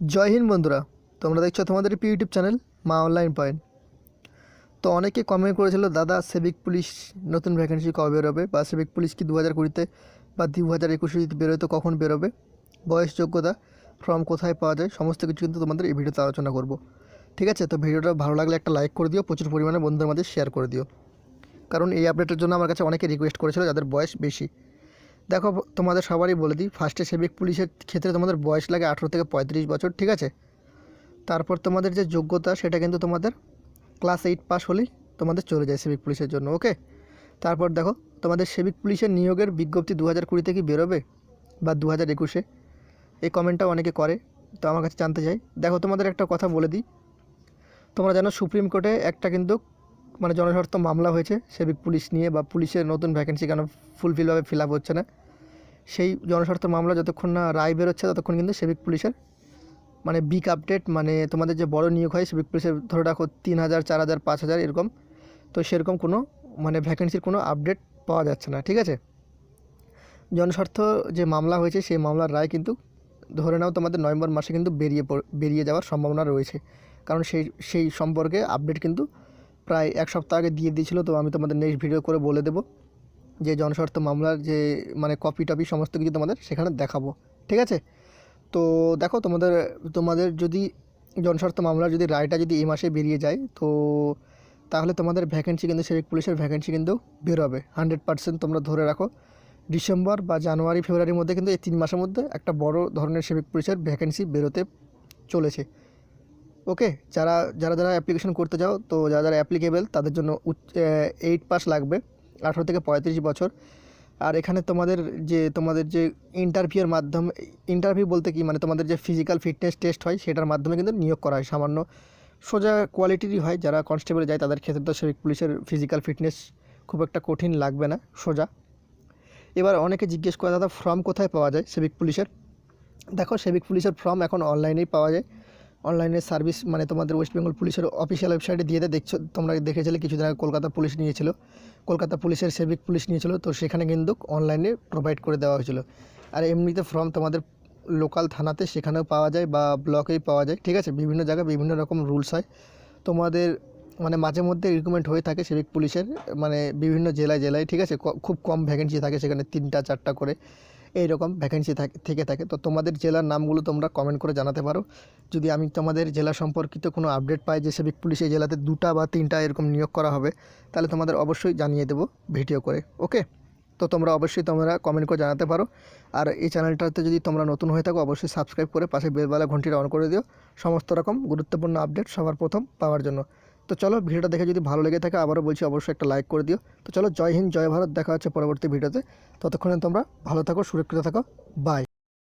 জয় হিন্দ বন্ধুরা, তোমরা দেখছ তোমাদের প্রিয় ইউটিউব চ্যানেল মা অনলাইন পয়েন্ট। তো অনেকে কমেন্ট করেছিল, দাদা সিভিক পুলিশ নতুন ভ্যাকেন্সি কবে বেরোবে? বা সিভিক পুলিশ কি দু হাজার কুড়িতে বা দু হাজার একুশে যদি বেরোয়, তো কখন বেরোবে? বয়স যোগ্যতা ফর্ম কোথায় পাওয়া যায়, সমস্ত কিছু কিন্তু তোমাদের এই ভিডিওতে আলোচনা করব। ঠিক আছে? তো ভিডিওটা ভালো লাগলে একটা লাইক করে দিও, প্রচুর পরিমাণে বন্ধুদের মাঝে শেয়ার করে দিও। কারণ এই আপডেটের জন্য আমার কাছে অনেকে রিকোয়েস্ট করেছিল, যাদের বয়স বেশি। দেখো, তোমাদের সবারই বলে দিই ফার্স্টে সিভিক পুলিশের ক্ষেত্রে তোমাদের বয়স লাগে আঠেরো থেকে পঁয়ত্রিশ বছর, ঠিক আছে? তারপর তোমাদের যে যোগ্যতা, সেটা কিন্তু তোমাদের ক্লাস এইট পাস হলেই তোমাদের চলে যায় সিভিক পুলিশের জন্য ওকে তারপর দেখো, তোমাদের সিভিক পুলিশের নিয়োগের বিজ্ঞপ্তি দু হাজার কুড়িতে কি বেরোবে বা দু হাজার একুশে। এই কমেন্টটা অনেকে করে, তো আমার কাছে জানতে চাই। দেখো, তোমাদের একটা কথা বলে দিই। তোমরা জানো সুপ্রিম কোর্টে একটা কিন্তু মানে জনস্বার্থ মামলা হয়েছে সিভিক পুলিশ নিয়ে বা পুলিশের নতুন ভ্যাকেন্সি কেন ফুলফিলভাবে ফিল আপ হচ্ছে না? সেই জনস্বার্থ মামলা যতক্ষণ না রায় বেরোচ্ছে, ততক্ষণ কিন্তু সিভিক পুলিশের মানে বিগ আপডেট মানে তোমাদের যে বড় নিয়োগ হয় সিভিক পুলিশের ধরে রাখো তিন হাজার, চার হাজার, পাঁচ হাজার এরকম। তো সেরকম কোনো মানে ভ্যাকেন্সির কোনো আপডেট পাওয়া যাচ্ছে না, ঠিক আছে? জনস্বার্থ যে মামলা হয়েছে, সেই মামলার রায় কিন্তু ধরে নাও তোমাদের নভেম্বর মাসে কিন্তু বেরিয়ে বেরিয়ে যাওয়ার সম্ভাবনা রয়েছে। কারণ সেই সেই সম্পর্কে আপডেট কিন্তু প্রায় এক সপ্তাহ আগে দিয়ে দিয়েছিল, তো আমি তোমাদের নেক্সট ভিডিও করে বলে দেবো যে জনস্বার্থ মামলার যে মানে কপি টপি সমস্ত কিছু তোমাদের সেখানে দেখাবো, ঠিক আছে? তো দেখো তোমাদের তোমাদের যদি জনস্বার্থ মামলার যদি রায়টা যদি এই মাসে বেরিয়ে যায়, তো তাহলে তোমাদের ভ্যাকেন্সি কিন্তু সিভিক পুলিশের ভ্যাকেন্সি কিন্তু বেরোবে। হান্ড্রেড পার্সেন্ট তোমরা ধরে রাখো। ডিসেম্বর বা জানুয়ারি, ফেব্রুয়ারির মধ্যে কিন্তু এই তিন মাসের মধ্যে একটা বড় ধরনের সিভিক পুলিশের ভ্যাকেন্সি বেরোতে চলেছে। ওকে, যারা যারা যারা অ্যাপ্লিকেশন করতে যাও তো যারা যারা অ্যাপ্লিকেবেল তাদের জন্য এইট পাস লাগবে, আঠারো থেকে পঁয়ত্রিশ বছর। আর এখানে তোমাদের যে তোমাদের যে ইন্টারভিউয়ের মাধ্যমে ইন্টারভিউ বলতে কি? মানে তোমাদের যে ফিজিক্যাল ফিটনেস টেস্ট হয়, সেটার মাধ্যমে কিন্তু নিয়োগ করা হয়। সামান্য সোজা কোয়ালিটিরই হয়, যারা কনস্টেবলে যায়, তাদের ক্ষেত্রে তো সিভিক পুলিশের ফিজিক্যাল ফিটনেস খুব একটা কঠিন লাগবে না, সোজা। এবার অনেকে জিজ্ঞেস করে, দাদা ফর্ম কোথায় পাওয়া যায়? সিভিক পুলিশের। দেখো সিভিক পুলিশের ফর্ম এখন অনলাইনেই পাওয়া যায়। অনলাইনে সার্ভিস মানে তোমাদের ওয়েস্ট বেঙ্গল পুলিশের অফিসিয়াল ওয়েবসাইটে দিয়ে দেয় দেখছ, তোমরা দেখেছিলে কিছুদিন আগে কলকাতা পুলিশ নিয়েছিল। কলকাতা পুলিশের সিভিক পুলিশ নিয়েছিল, তো সেখানে কিন্তু অনলাইনে প্রোভাইড করে দেওয়া হয়েছিল। আর এমনিতে ফর্ম তোমাদের লোকাল থানাতে সেখানেও পাওয়া যায় বা ব্লকেই পাওয়া যায়, ঠিক আছে? বিভিন্ন জায়গায় বিভিন্ন রকম রুলস হয়। তোমাদের মানে মাঝে মধ্যে রিকমেন্ড হয়ে থাকে সিভিক পুলিশের মানে বিভিন্ন জেলায় জেলায়, ঠিক আছে? খুব কম ভ্যাকেন্সি থাকে সেখানে, তিনটা, চারটা করে। এই রকম ভ্যাকেন্সি থাকে থেকে। তো তোমাদের জেলার নামগুলো তোমরা কমেন্ট করে জানাতে পারো। যদি আমি তোমাদের জেলা সম্পর্কিত কোনো আপডেট পাই যে সিভিক পুলিশ এই জেলাতে দুটা বা তিনটা এরকম নিয়োগ করা হবে, তাহলে তোমাদের অবশ্যই জানিয়ে দেবো ভিডিও করে ওকে তো তোমরা অবশ্যই তোমরা কমেন্ট করে জানাতে পারো। আর এই চ্যানেলটাতে যদি তোমরা নতুন হয়ে থাকো, অবশ্যই সাবস্ক্রাইব করে পাশে বেলবেলা ঘন্টিটা অন করে দিও। সমস্ত রকম গুরুত্বপূর্ণ আপডেট সবার প্রথম পাওয়ার জন্য। তো চলো ভিডিওটা দেখে যদি ভালো লেগে থাকে আবারও বলছি অবশ্যই একটা লাইক করে দিও। তো চলো জয় হিন্দ, জয় ভারত, দেখা হচ্ছে পরবর্তী ভিডিওতে। ততক্ষণে তোমরা ভালো থাকো, সুরক্ষিত থাকো। বাই